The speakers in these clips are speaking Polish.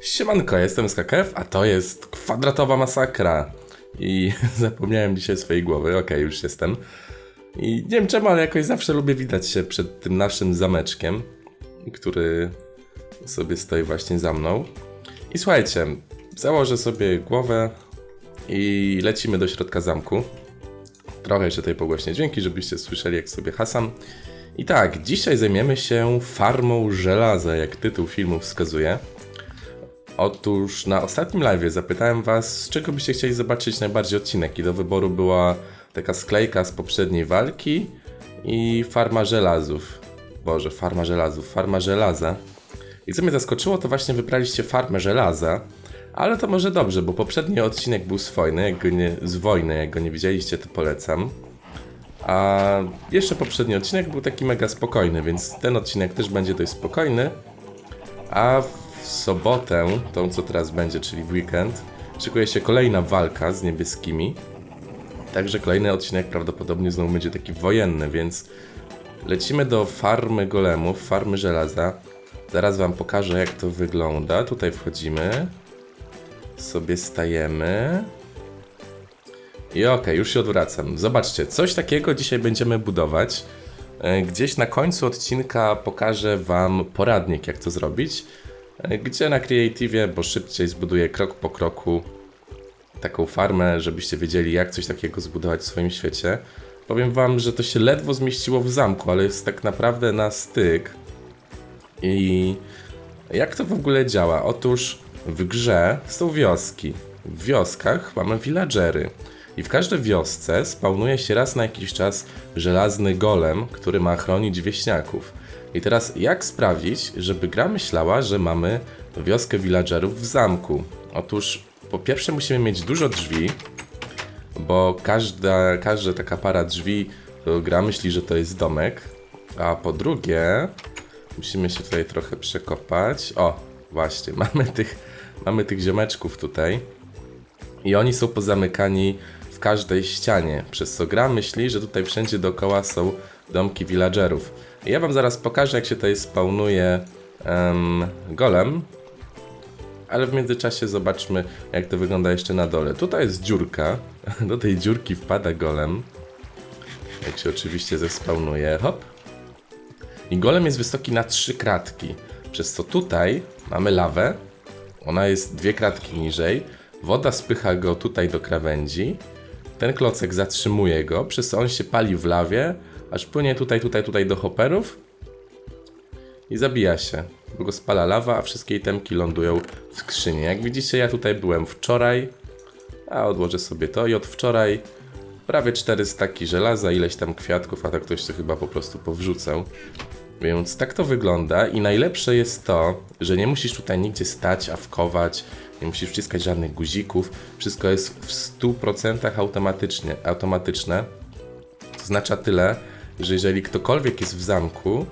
Siemanko, jestem Skakew, a to jest kwadratowa masakra. I zapomniałem dzisiaj swojej głowy, okej, już jestem. I nie wiem czemu, ale jakoś zawsze lubię widać się przed tym naszym zameczkiem, który sobie stoi właśnie za mną. I słuchajcie, założę sobie głowę i lecimy do środka zamku. Trochę jeszcze tutaj pogłośnie dźwięki, żebyście słyszeli jak sobie hasam. I tak, dzisiaj zajmiemy się farmą żelaza, jak tytuł filmu wskazuje. Otóż na ostatnim live zapytałem was, z czego byście chcieli zobaczyć najbardziej odcinek i do wyboru była taka sklejka z poprzedniej walki i farma żelazów. Boże, farma żelazów, farma żelaza. I co mnie zaskoczyło, to właśnie wybraliście farmę żelaza, ale to może dobrze, bo poprzedni odcinek był z wojny, jak go nie, z wojny, jak go nie widzieliście, to polecam. A jeszcze poprzedni odcinek był taki mega spokojny, więc ten odcinek też będzie dość spokojny. A w sobotę, tą co teraz będzie, czyli w weekend, szykuje się kolejna walka z niebieskimi. Także kolejny odcinek prawdopodobnie znowu będzie taki wojenny, więc lecimy do farmy golemów, farmy żelaza. Zaraz wam pokażę jak to wygląda. Tutaj wchodzimy. Sobie stajemy. I okej, już się odwracam. Zobaczcie, coś takiego dzisiaj będziemy budować. E, Gdzieś na końcu odcinka pokażę Wam poradnik, jak to zrobić. Gdzie na Creative, bo szybciej zbuduję krok po kroku taką farmę, żebyście wiedzieli, jak coś takiego zbudować w swoim świecie. Powiem Wam, że to się ledwo zmieściło w zamku, ale jest tak naprawdę na styk. I jak to w ogóle działa? Otóż w grze są wioski. W wioskach mamy villagery. I w każdej wiosce spawnuje się raz na jakiś czas żelazny golem, który ma chronić wieśniaków. I teraz jak sprawić, żeby gra myślała, że mamy wioskę villagerów w zamku? Otóż po pierwsze musimy mieć dużo drzwi, bo każda, każda taka para drzwi gra myśli, że to jest domek. A po drugie, musimy się tutaj trochę przekopać. O, właśnie, mamy tych, mamy tych ziomeczków tutaj. I oni są pozamykani w każdej ścianie, przez co gra myśli, że tutaj wszędzie dookoła są domki villagerów. Ja wam zaraz pokażę, jak się tutaj spawnuje em, golem. Ale w międzyczasie zobaczmy, jak to wygląda jeszcze na dole. Tutaj jest dziurka. Do tej dziurki wpada golem. Jak się oczywiście zespawnuje. Hop. I golem jest wysoki na trzy kratki. Przez co tutaj mamy lawę. Ona jest dwie kratki niżej. Woda spycha go tutaj do krawędzi. Ten klocek zatrzymuje go, przez co on się pali w lawie, aż płynie tutaj, tutaj, tutaj do hopperów i zabija się, bo go spala lawa, a wszystkie itemki lądują w skrzyni. Jak widzicie, ja tutaj byłem wczoraj, a odłożę sobie to i od wczoraj prawie 4 staki żelaza, ileś tam kwiatków, a tak ktoś to chyba po prostu powrzucał. Więc tak to wygląda i najlepsze jest to, że nie musisz tutaj nigdzie stać, awkować, nie musisz wciskać żadnych guzików, wszystko jest w 100% automatycznie, automatyczne. To oznacza tyle, że jeżeli ktokolwiek jest w zamku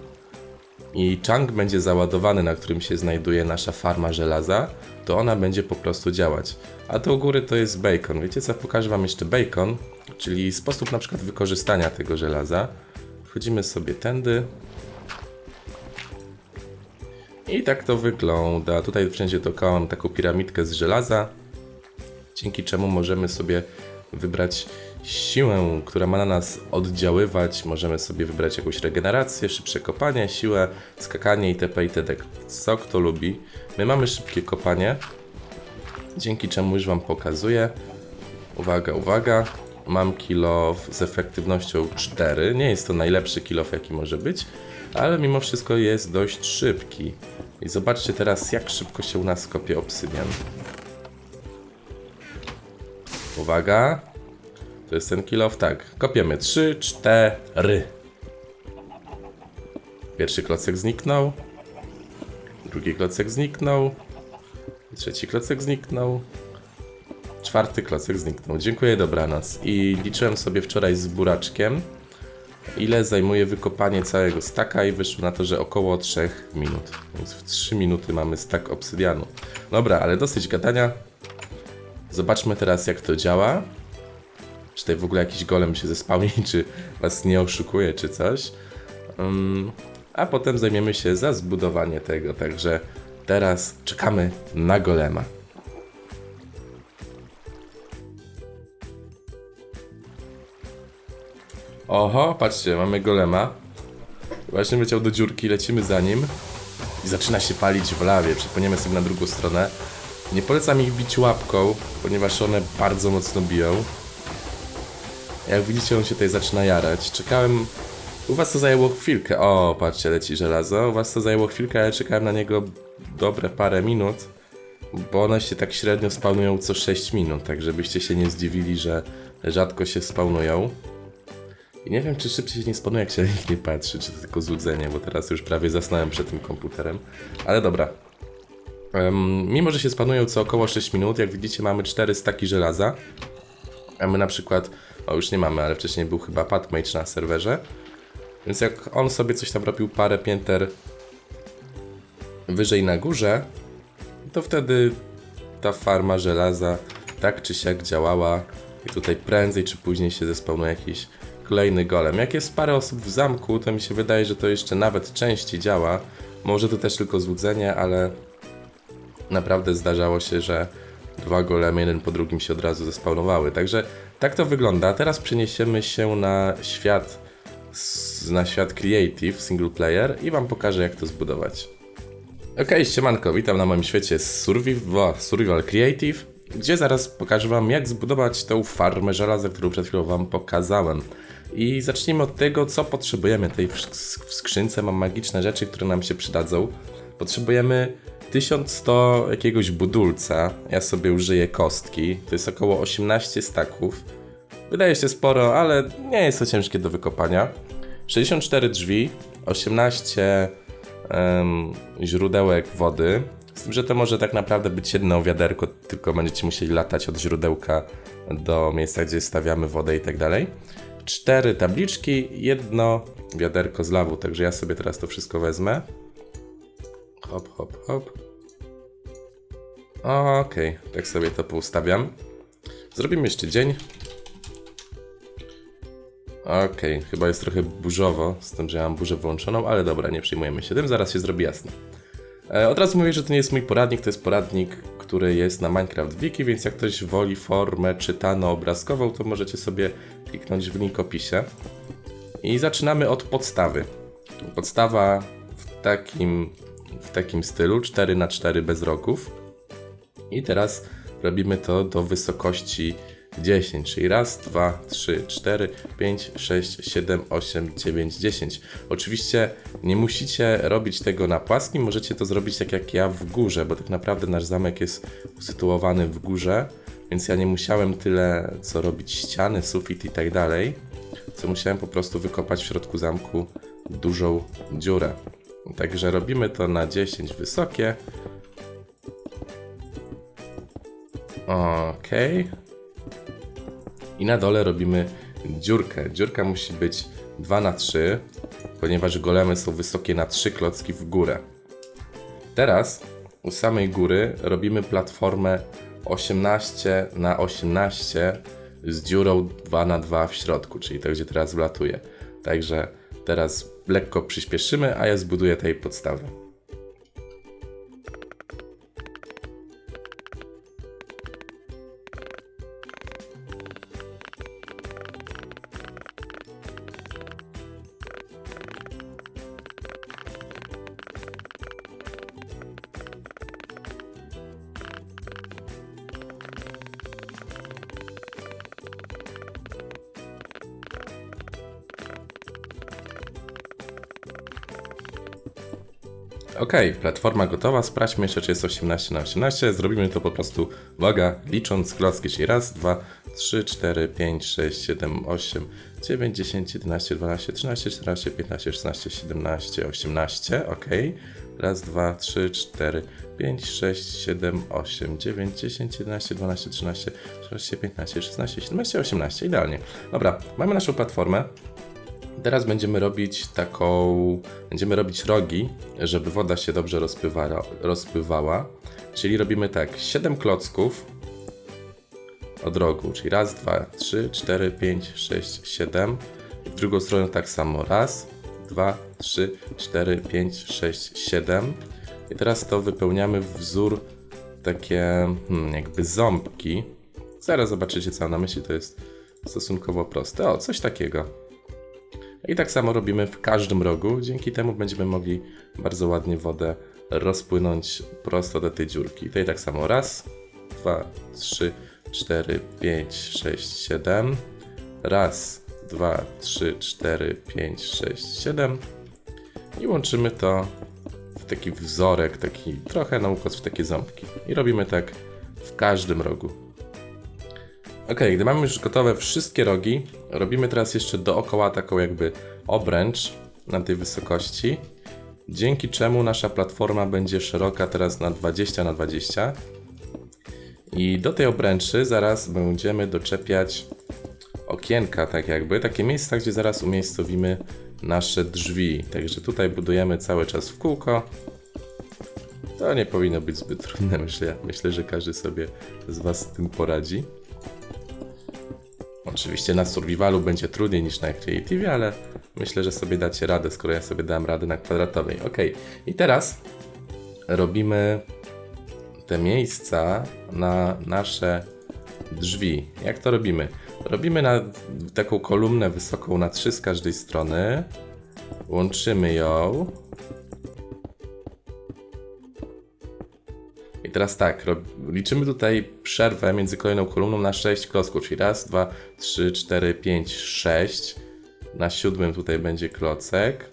i chunk będzie załadowany, na którym się znajduje nasza farma żelaza, to ona będzie po prostu działać. A to u góry to jest bacon. Wiecie co, pokażę wam jeszcze bacon, czyli sposób na przykład wykorzystania tego żelaza. Wchodzimy sobie tędy, i tak to wygląda. Tutaj wszędzie dookoła mam taką piramidkę z żelaza, dzięki czemu możemy sobie wybrać siłę, która ma na nas oddziaływać. Możemy sobie wybrać jakąś regenerację, szybsze kopanie, siłę, skakanie itp. itd. Co kto lubi. My mamy szybkie kopanie, dzięki czemu już Wam pokazuję. Uwaga, uwaga. Mam kilo z efektywnością 4. Nie jest to najlepszy kilo, jaki może być, ale mimo wszystko jest dość szybki. I zobaczcie teraz, jak szybko się u nas kopie obsydian. Uwaga. To jest ten kill off, tak. Kopiemy 3, 4. Pierwszy klocek zniknął. Drugi klocek zniknął. Trzeci klocek zniknął. Czwarty klocek zniknął. Dziękuję, dobranoc. I liczyłem sobie wczoraj z buraczkiem, ile zajmuje wykopanie całego staka i wyszło na to, że około 3 minut. Więc w 3 minuty mamy stak obsydianu. Dobra, ale dosyć gadania. Zobaczmy teraz jak to działa. Czy tutaj w ogóle jakiś golem się zespałni, czy was nie oszukuje, czy coś. Um, a potem zajmiemy się za zbudowanie tego, także teraz czekamy na golema. Oho, patrzcie, mamy golema. Właśnie leciał do dziurki, lecimy za nim. I zaczyna się palić w lawie. Przepłyniemy sobie na drugą stronę. Nie polecam ich bić łapką, ponieważ one bardzo mocno biją. Jak widzicie, on się tutaj zaczyna jarać. Czekałem. U was to zajęło chwilkę. O, patrzcie, leci żelazo. U was to zajęło chwilkę, ale czekałem na niego dobre parę minut. Bo one się tak średnio spawnują co 6 minut, tak żebyście się nie zdziwili, że rzadko się spawnują. I nie wiem, czy szybciej się nie spawnuje, jak się na nich nie patrzy, czy to tylko złudzenie, bo teraz już prawie zasnąłem przed tym komputerem. Ale dobra. Em, mimo, że się spanują co około 6 minut, jak widzicie mamy 4 staki żelaza. A my na przykład, o już nie mamy, ale wcześniej był chyba Patmage na serwerze. Więc jak on sobie coś tam robił parę pięter wyżej na górze, to wtedy ta farma żelaza tak czy siak działała i tutaj prędzej czy później się zespełnuje jakiś kolejny golem. Jak jest parę osób w zamku, to mi się wydaje, że to jeszcze nawet częściej działa. Może to też tylko złudzenie, ale naprawdę zdarzało się, że dwa golemy jeden po drugim się od razu zespawnowały. Także tak to wygląda. Teraz przeniesiemy się na świat na świat Creative Single Player i wam pokażę jak to zbudować. Okej, ściemanko, witam na moim świecie Survival, Survival Creative, gdzie zaraz pokażę wam jak zbudować tą farmę żelaza, którą przed chwilą wam pokazałem. I zacznijmy od tego, co potrzebujemy. Tej w skrzynce mam magiczne rzeczy, które nam się przydadzą. Potrzebujemy 1100 jakiegoś budulca. Ja sobie użyję kostki. To jest około 18 staków. Wydaje się sporo, ale nie jest to ciężkie do wykopania. 64 drzwi, 18 em, źródełek wody. Z tym, że to może tak naprawdę być jedno wiaderko, tylko będziecie musieli latać od źródełka do miejsca, gdzie stawiamy wodę i tak dalej. Cztery tabliczki, jedno wiaderko z lawu, także ja sobie teraz to wszystko wezmę. Hop, hop, hop. Okej, tak sobie to poustawiam. Zrobimy jeszcze dzień. Okej, chyba jest trochę burzowo, z tym, że ja mam burzę włączoną, ale dobra, nie przejmujemy się tym, zaraz się zrobi jasno. E, od razu mówię, że to nie jest mój poradnik, to jest poradnik, który jest na Minecraft Wiki, więc jak ktoś woli formę czytano-obrazkową, to możecie sobie kliknąć w link opisie. I zaczynamy od podstawy. Podstawa w takim, w takim stylu, 4 na 4 bez roków. I teraz robimy to do wysokości 10, czyli raz, dwa, trzy, cztery, pięć, sześć, siedem, osiem, dziewięć, dziesięć. Oczywiście nie musicie robić tego na płaskim, możecie to zrobić tak jak ja w górze, bo tak naprawdę nasz zamek jest usytuowany w górze, więc ja nie musiałem tyle co robić ściany, sufit i tak dalej, co musiałem po prostu wykopać w środku zamku dużą dziurę. Także robimy to na 10 wysokie. Okej. I na dole robimy dziurkę. Dziurka musi być 2 na 3, ponieważ golemy są wysokie na 3 klocki w górę. Teraz u samej góry robimy platformę 18 na 18 z dziurą 2 na 2 w środku, czyli to, gdzie teraz wlatuje. Także teraz lekko przyspieszymy, a ja zbuduję tej podstawę. Okej, platforma gotowa. Sprawdźmy jeszcze, czy jest 18 na 18. Zrobimy to po prostu, uwaga, licząc klocki, czyli raz, dwa, trzy, cztery, pięć, sześć, siedem, osiem, dziewięć, dziesięć, jedenaście, dwanaście, trzynaście, czternaście, piętnaście, szesnaście, siedemnaście, osiemnaście. Okej. Raz, dwa, trzy, cztery, pięć, sześć, siedem, osiem, dziewięć, dziesięć, jedenaście, dwanaście, trzynaście, czternaście, piętnaście, szesnaście, siedemnaście, osiemnaście. Idealnie. Dobra, mamy naszą platformę. Teraz będziemy robić taką. Będziemy robić rogi, żeby woda się dobrze rozpływała. rozpływała. Czyli robimy tak: 7 klocków od rogu, czyli raz, dwa, trzy, cztery, pięć, sześć, siedem. W drugą stronę tak samo. Raz, dwa, trzy, cztery, pięć, sześć, siedem. I teraz to wypełniamy wzór takie hmm, jakby ząbki. Zaraz zobaczycie co mam na myśli, to jest stosunkowo proste. O, coś takiego. I tak samo robimy w każdym rogu. Dzięki temu będziemy mogli bardzo ładnie wodę rozpłynąć prosto do tej dziurki. Tutaj tak samo raz, dwa, trzy, cztery, pięć, sześć, siedem. Raz, dwa, trzy, cztery, pięć, sześć, siedem. I łączymy to w taki wzorek, taki trochę na ukos w takie ząbki. I robimy tak w każdym rogu. Ok, gdy mamy już gotowe wszystkie rogi, robimy teraz jeszcze dookoła taką jakby obręcz na tej wysokości, dzięki czemu nasza platforma będzie szeroka teraz na 20 na 20 i do tej obręczy zaraz będziemy doczepiać okienka, tak jakby, takie miejsca, gdzie zaraz umiejscowimy nasze drzwi. Także tutaj budujemy cały czas w kółko. To nie powinno być zbyt trudne, myślę. Myślę, że każdy sobie z Was z tym poradzi. Oczywiście na survivalu będzie trudniej niż na creative, ale myślę, że sobie dacie radę, skoro ja sobie dałem radę na kwadratowej. Ok, i teraz robimy te miejsca na nasze drzwi. Jak to robimy? Robimy na taką kolumnę wysoką na trzy z każdej strony. Łączymy ją. I teraz tak, liczymy tutaj przerwę między kolejną kolumną na 6 klocków, czyli raz, dwa, trzy, cztery, pięć, sześć. Na siódmym tutaj będzie klocek.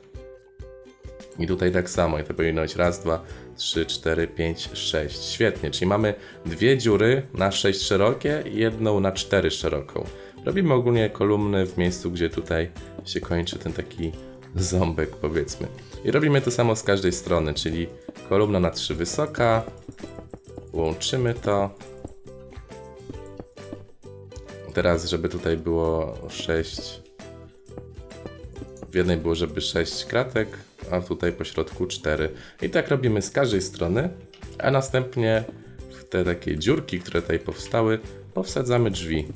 I tutaj tak samo, i to powinno być raz, dwa, trzy, cztery, pięć, sześć. Świetnie, czyli mamy dwie dziury na sześć szerokie i jedną na cztery szeroką. Robimy ogólnie kolumny w miejscu, gdzie tutaj się kończy ten taki ząbek, powiedzmy. I robimy to samo z każdej strony, czyli kolumna na trzy wysoka, łączymy to. Teraz, żeby tutaj było 6. W jednej było, żeby 6 kratek, a tutaj po środku 4. I tak robimy z każdej strony, a następnie w te takie dziurki, które tutaj powstały, powsadzamy drzwi.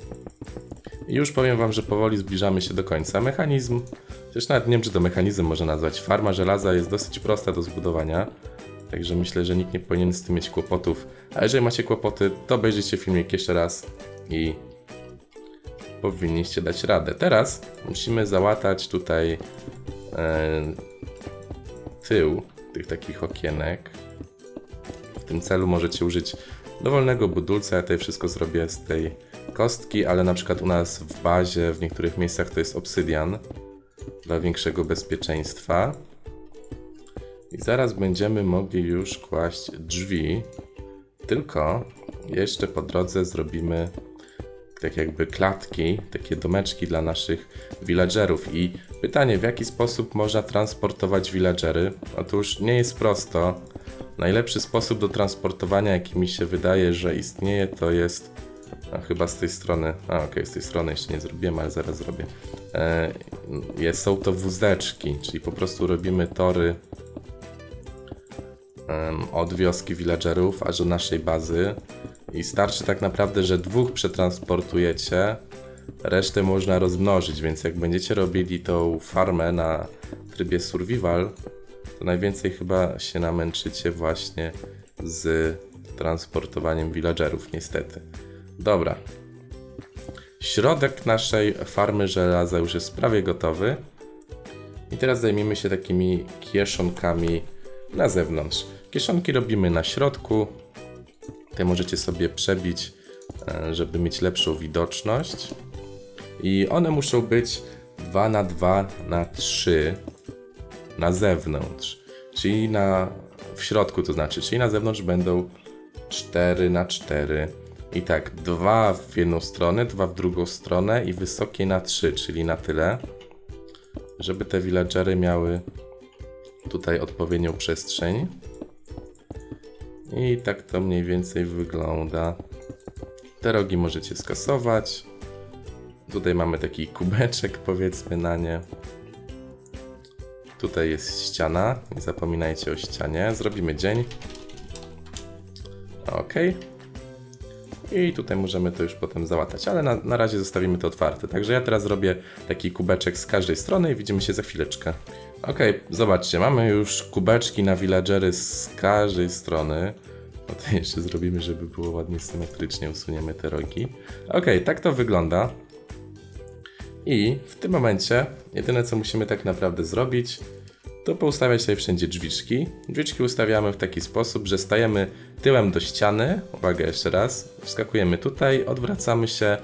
I już powiem Wam, że powoli zbliżamy się do końca. Mechanizm, też nawet nie wiem, czy to mechanizm można nazwać. Farma żelaza jest dosyć prosta do zbudowania. Także myślę, że nikt nie powinien z tym mieć kłopotów. A jeżeli macie kłopoty, to obejrzyjcie filmik jeszcze raz i powinniście dać radę. Teraz musimy załatać tutaj e, tył tych takich okienek. W tym celu możecie użyć dowolnego budulca. Ja tutaj wszystko zrobię z tej kostki, ale na przykład u nas w bazie, w niektórych miejscach to jest obsydian dla większego bezpieczeństwa. I zaraz będziemy mogli już kłaść drzwi. Tylko jeszcze po drodze zrobimy tak jakby klatki, takie domeczki dla naszych villagerów. I pytanie, w jaki sposób można transportować villagery? Otóż nie jest prosto. Najlepszy sposób do transportowania, jaki mi się wydaje, że istnieje, to jest. A chyba z tej strony. A okej, okay, z tej strony jeszcze nie zrobiłem, ale zaraz zrobię. E, jest, są to wózeczki, czyli po prostu robimy tory od wioski villagerów aż do naszej bazy i starczy tak naprawdę, że dwóch przetransportujecie, resztę można rozmnożyć, więc jak będziecie robili tą farmę na trybie survival, to najwięcej chyba się namęczycie właśnie z transportowaniem villagerów, niestety. Dobra. Środek naszej farmy żelaza już jest prawie gotowy. I teraz zajmiemy się takimi kieszonkami na zewnątrz. Kieszonki robimy na środku. Te możecie sobie przebić, e, żeby mieć lepszą widoczność. I one muszą być 2 na 2 na 3 na zewnątrz. Czyli na w środku to znaczy, czyli na zewnątrz będą 4 na 4 i tak, dwa w jedną stronę, dwa w drugą stronę i wysokie na 3, czyli na tyle, żeby te villagery miały tutaj odpowiednią przestrzeń. I tak to mniej więcej wygląda. Te rogi możecie skasować. Tutaj mamy taki kubeczek, powiedzmy na nie. Tutaj jest ściana. Nie zapominajcie o ścianie. Zrobimy dzień. Ok. I tutaj możemy to już potem załatać, ale na, na razie zostawimy to otwarte. Także ja teraz zrobię taki kubeczek z każdej strony i widzimy się za chwileczkę. Okej, zobaczcie, mamy już kubeczki na villagery z każdej strony. No to jeszcze zrobimy, żeby było ładnie symetrycznie, usuniemy te rogi. Okej, tak to wygląda. I w tym momencie jedyne co musimy tak naprawdę zrobić, to poustawiać sobie wszędzie drzwiczki. Drzwiczki ustawiamy w taki sposób, że stajemy tyłem do ściany. Uwaga jeszcze raz. Wskakujemy tutaj, odwracamy się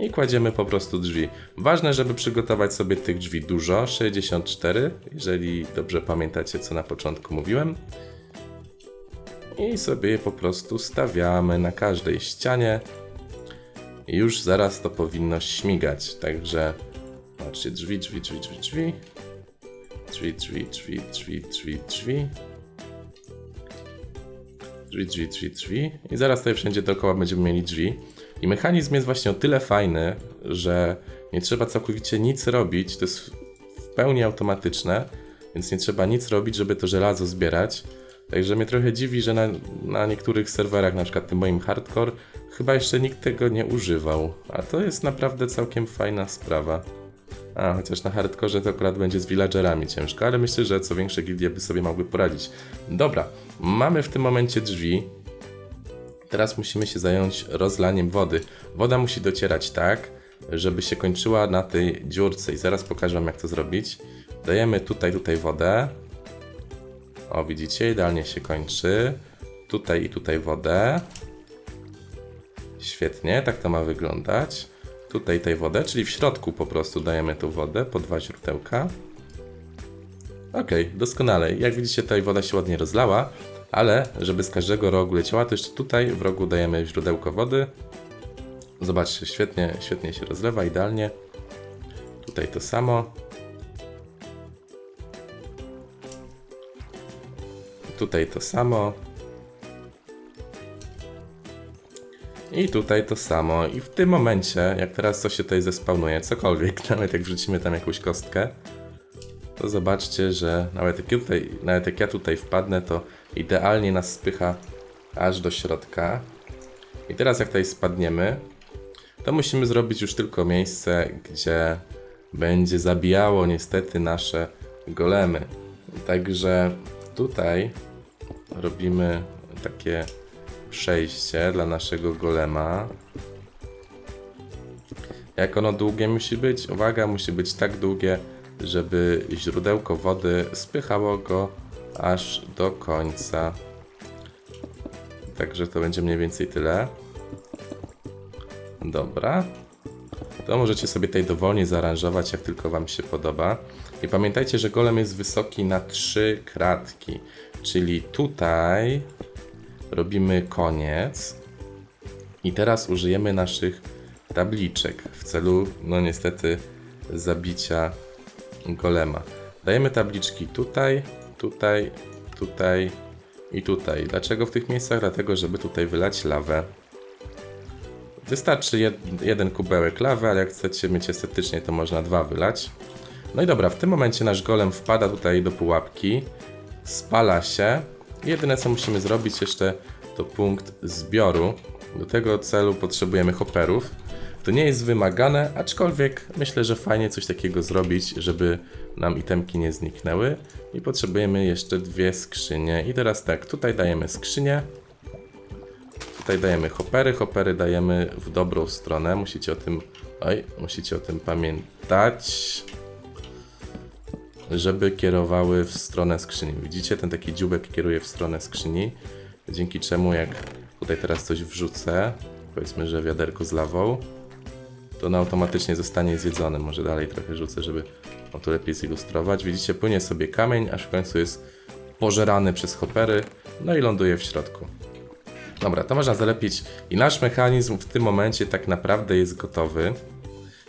i kładziemy po prostu drzwi. Ważne, żeby przygotować sobie tych drzwi dużo, 64, jeżeli dobrze pamiętacie co na początku mówiłem. I sobie je po prostu stawiamy na każdej ścianie. I już zaraz to powinno śmigać. Także patrzcie, drzwi, drzwi, drzwi, drzwi, drzwi. Drzwi, drzwi, drzwi, drzwi, drzwi, drzwi. I zaraz tutaj wszędzie dookoła będziemy mieli drzwi. I mechanizm jest właśnie o tyle fajny, że nie trzeba całkowicie nic robić. To jest w pełni automatyczne, więc nie trzeba nic robić, żeby to żelazo zbierać. Także mnie trochę dziwi, że na, na niektórych serwerach, na przykład tym moim hardcore, chyba jeszcze nikt tego nie używał. A to jest naprawdę całkiem fajna sprawa. A, chociaż na hardkorze to akurat będzie z villagerami ciężko, ale myślę, że co większe gildie by sobie mogły poradzić. Dobra, mamy w tym momencie drzwi. Teraz musimy się zająć rozlaniem wody. Woda musi docierać tak, żeby się kończyła na tej dziurce i zaraz pokażę wam jak to zrobić. Dajemy tutaj, tutaj wodę. O, widzicie, idealnie się kończy. Tutaj i tutaj wodę. Świetnie, tak to ma wyglądać. Tutaj tej wodę, czyli w środku po prostu dajemy tą wodę po dwa źródełka. Ok, doskonale. Jak widzicie, tutaj woda się ładnie rozlała, ale żeby z każdego rogu leciała, to jeszcze tutaj w rogu dajemy źródełko wody. Zobaczcie, świetnie, świetnie się rozlewa, idealnie. Tutaj to samo. Tutaj to samo. I tutaj to samo. I w tym momencie, jak teraz to się tutaj zespawnuje, cokolwiek, nawet jak wrzucimy tam jakąś kostkę, to zobaczcie, że nawet jak, ja tutaj, nawet jak ja tutaj wpadnę, to idealnie nas spycha aż do środka. I teraz jak tutaj spadniemy, to musimy zrobić już tylko miejsce, gdzie będzie zabijało niestety nasze golemy. Także tutaj robimy takie przejście dla naszego golema. Jak ono długie musi być? Uwaga, musi być tak długie, żeby źródełko wody spychało go aż do końca. Także to będzie mniej więcej tyle. Dobra. To możecie sobie tutaj dowolnie zaaranżować, jak tylko Wam się podoba. I pamiętajcie, że golem jest wysoki na trzy kratki. Czyli tutaj robimy koniec. I teraz użyjemy naszych tabliczek w celu, no niestety, zabicia golema. Dajemy tabliczki tutaj, tutaj, tutaj i tutaj. Dlaczego w tych miejscach? Dlatego, żeby tutaj wylać lawę. Wystarczy jed jeden kubełek lawy, ale jak chcecie mieć estetycznie, to można dwa wylać. No i dobra, w tym momencie nasz golem wpada tutaj do pułapki, spala się. Jedyne co musimy zrobić jeszcze to punkt zbioru. Do tego celu potrzebujemy hopperów. To nie jest wymagane, aczkolwiek myślę, że fajnie coś takiego zrobić, żeby nam itemki nie zniknęły. I potrzebujemy jeszcze dwie skrzynie. I teraz tak, tutaj dajemy skrzynię. Tutaj dajemy hoppery, hoppery dajemy w dobrą stronę. Musicie o tym, oj, musicie o tym pamiętać, żeby kierowały w stronę skrzyni. Widzicie, ten taki dziubek kieruje w stronę skrzyni, dzięki czemu jak tutaj teraz coś wrzucę, powiedzmy, że wiaderko z lawą, to ono automatycznie zostanie zjedzone. Może dalej trochę rzucę, żeby o to lepiej zilustrować. Widzicie, płynie sobie kamień, aż w końcu jest pożerany przez hoppery, no i ląduje w środku. Dobra, to można zalepić i nasz mechanizm w tym momencie tak naprawdę jest gotowy.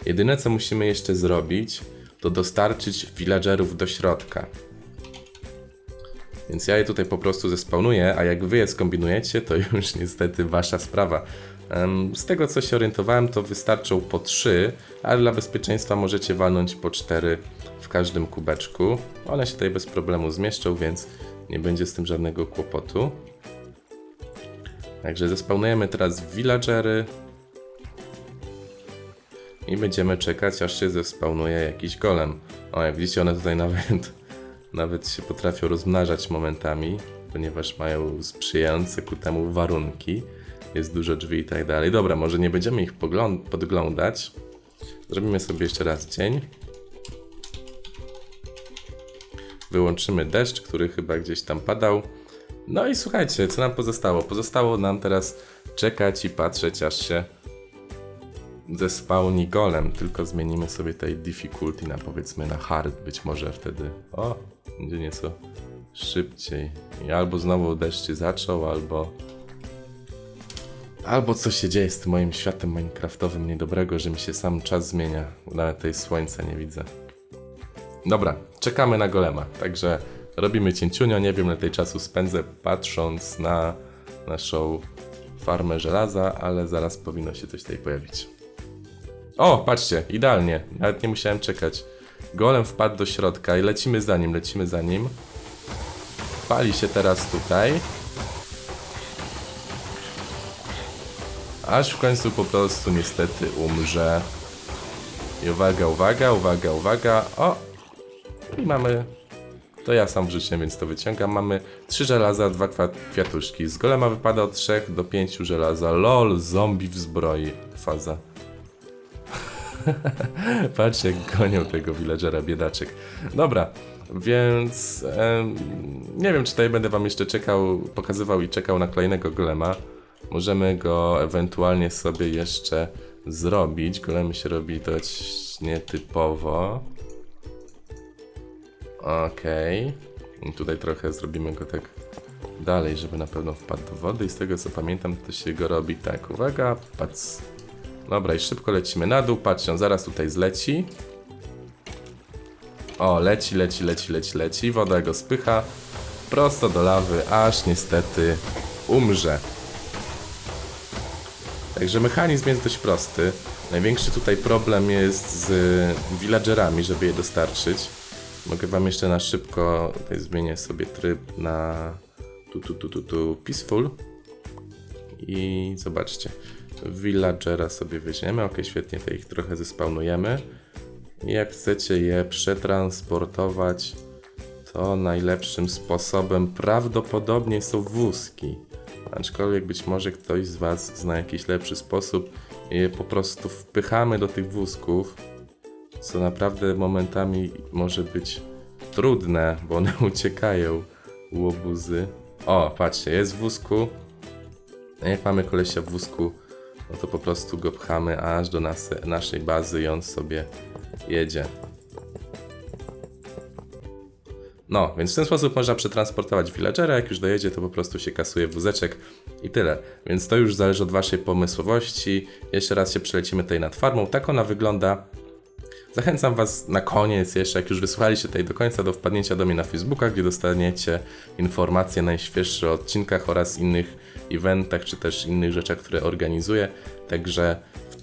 Jedyne co musimy jeszcze zrobić, to dostarczyć villagerów do środka. Więc ja je tutaj po prostu zespawnuję, a jak wy je skombinujecie, to już niestety wasza sprawa. Z tego co się orientowałem, to wystarczą po 3, ale dla bezpieczeństwa możecie walnąć po 4 w każdym kubeczku. One się tutaj bez problemu zmieszczą, więc nie będzie z tym żadnego kłopotu. Także zespawnujemy teraz villagery. I będziemy czekać, aż się zespawnuje jakiś golem. O, jak widzicie, one tutaj nawet Nawet się potrafią rozmnażać momentami, ponieważ mają sprzyjające ku temu warunki. Jest dużo drzwi i tak dalej. Dobra, może nie będziemy ich podglądać. Zrobimy sobie jeszcze raz dzień. Wyłączymy deszcz, który chyba gdzieś tam padał. No i słuchajcie, co nam pozostało? Pozostało nam teraz czekać i patrzeć, aż się zespałni golem. Tylko zmienimy sobie tej difficulty na powiedzmy na hard. Być może wtedy, o, będzie nieco szybciej. I albo znowu deszcz się zaczął, albo... Albo coś się dzieje z tym moim światem minecraftowym niedobrego, że mi się sam czas zmienia. Nawet tej słońca nie widzę. Dobra, czekamy na golema. Także robimy cięciunio. Nie wiem, ile tej czasu spędzę patrząc na naszą farmę żelaza, ale zaraz powinno się coś tutaj pojawić. O, patrzcie, idealnie. Nawet nie musiałem czekać. Golem wpadł do środka i lecimy za nim, lecimy za nim. Pali się teraz tutaj. Aż w końcu po prostu niestety umrze. I uwaga, uwaga, uwaga, uwaga. O! I mamy. To ja sam wrzuciłem, więc to wyciągam. Mamy 3 żelaza, 2 kwiatuszki. Z golema wypada od 3 do 5 żelaza. LOL, zombie w zbroi. Faza. Patrzcie, jak gonią tego villagera, biedaczek. Dobra, więc em, nie wiem, czy tutaj będę wam jeszcze czekał, pokazywał i czekał na kolejnego golema. Możemy go ewentualnie sobie jeszcze zrobić. Golemy się robi dość nietypowo. Okej. I Tutaj trochę zrobimy go tak dalej, żeby na pewno wpadł do wody i z tego co pamiętam to się go robi tak. Uwaga, patrz. Dobra i szybko lecimy na dół, patrzcie, on zaraz tutaj zleci. O, leci, leci, leci, leci, leci, woda go spycha prosto do lawy, aż niestety umrze. Także mechanizm jest dość prosty. Największy tutaj problem jest z villagerami, żeby je dostarczyć. Mogę wam jeszcze na szybko, tutaj zmienię sobie tryb na tu, tu, tu, tu, tu, peaceful. I zobaczcie, villagera sobie weźmiemy, ok, świetnie, to ich trochę zespawnujemy. I jak chcecie je przetransportować, to najlepszym sposobem prawdopodobnie są wózki. Aczkolwiek być może ktoś z Was zna jakiś lepszy sposób je po prostu wpychamy do tych wózków, co naprawdę momentami może być trudne, bo one uciekają łobuzy. O, patrzcie, jest w wózku. A jak mamy kolesia w wózku, no to po prostu go pchamy aż do nas, naszej bazy i on sobie jedzie. No, więc w ten sposób można przetransportować villagera, jak już dojedzie, to po prostu się kasuje wózeczek i tyle. Więc to już zależy od waszej pomysłowości. Jeszcze raz się przelecimy tutaj nad farmą. Tak ona wygląda. Zachęcam Was na koniec, jeszcze jak już wysłuchaliście tej do końca, do wpadnięcia do mnie na Facebooka, gdzie dostaniecie informacje najświeższe o odcinkach oraz innych eventach, czy też innych rzeczach, które organizuję. Także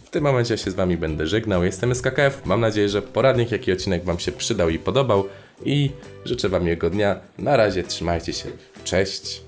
w tym momencie się z Wami będę żegnał. Jestem SKKF. Mam nadzieję, że poradnik, jaki odcinek Wam się przydał i podobał. I życzę Wam miłego dnia. Na razie, trzymajcie się. Cześć.